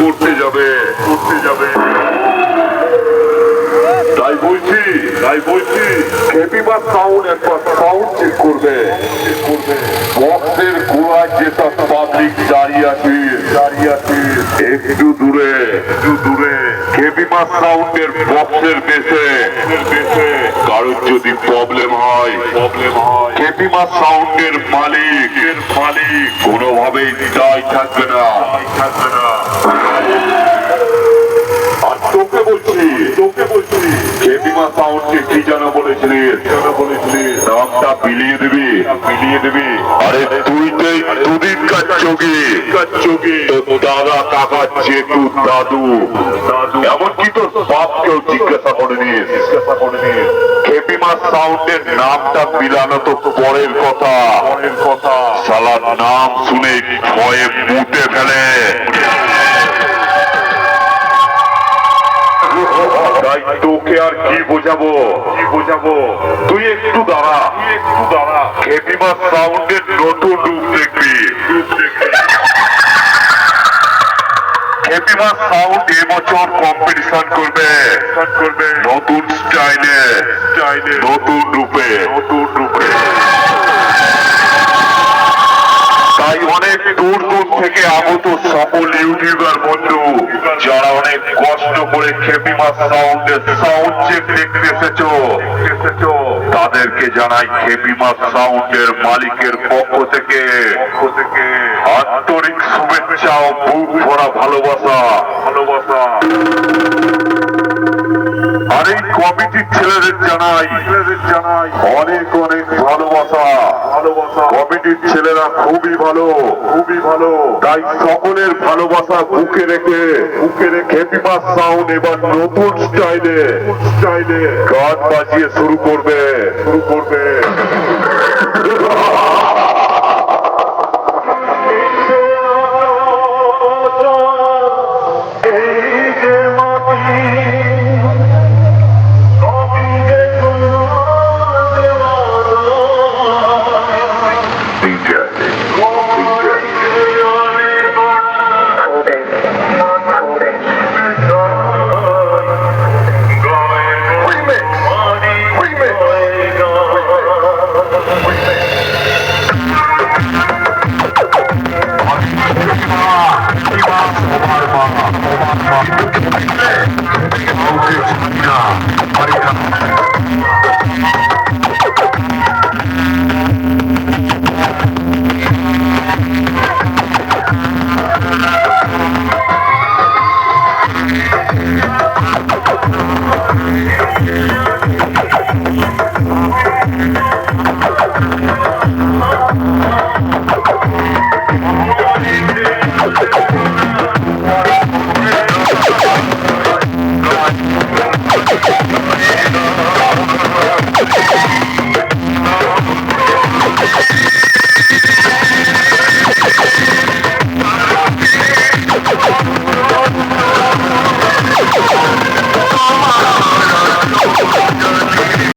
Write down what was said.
করতে যাবে। করতে যাবে। তাই বলছি তাই বলছি খেপিবার সাউন্ড একবার সাউন্ড চেক করবে করবে। বক্সের যেসব পাবলিক দাঁড়িয়ে আছে দাঁড়িয়ে আছে, একটু দূরে একটু দূরে। সাউন্ডের বক্সের বেসে বেসে কারোর যদি প্রবলেম হয় প্রবলেম হয়। খেপিমার সাউন্ডের মালিক এর মালিক। কোনোভাবেই দায় থাকবে না। থাকবে না আর তোকে বলছি তোকে বলছি খেপিমা সাউন্ডকে কি যেন বলেছিলি? বলেছিলি নামটা বিলিয়ে দিবি বিলিয়ে দিবি। আরে তুই তো দুদিন কাজ কাজ তো দাদা কাকা জেঠু দাদু। দাদু। সাউন্ডের নামটা মিলানো তো পরের কথা। পরের কথা। সালার নাম শুনে ভয়ে মুতে ফেলে। তাই তোকে আর কি বোঝাবো? কি বোঝাবো? তুই একটু দাঁড়া। তুই একটু দাঁড়া। খেপিমা সাউন্ডের নতুন রূপ দেখবি। রূপ দেখবি। খেপিমা সাউন্ড এবছর কম্পিটিশন করবে? করবে নতুন স্টাইলে স্টাইলে নতুন রূপে নতুন রূপে। তাই অনেক দূর দূর থেকে আগত তাদেরকে জানাই খেপিমা সাউন্ডের মালিকের পক্ষ থেকে আন্তরিক শুভেচ্ছা ও বুক ভরা ভালোবাসা। ভালোবাসা আর এই কমিটির ছেলেদের জানাই ছেলেদের জানাই অনেক অনেক ভালোবাসা। কমিটির ছেলেরা খুবই ভালো। খুবই ভালো। তাই সকলের ভালোবাসা বুকে রেখে বুকে রেখে সাউন্ড এবার নতুন স্টাইলে স্টাইলে গান বাজিয়ে শুরু করবে শুরু করবে। 네, 정비가 나오고 있습니다.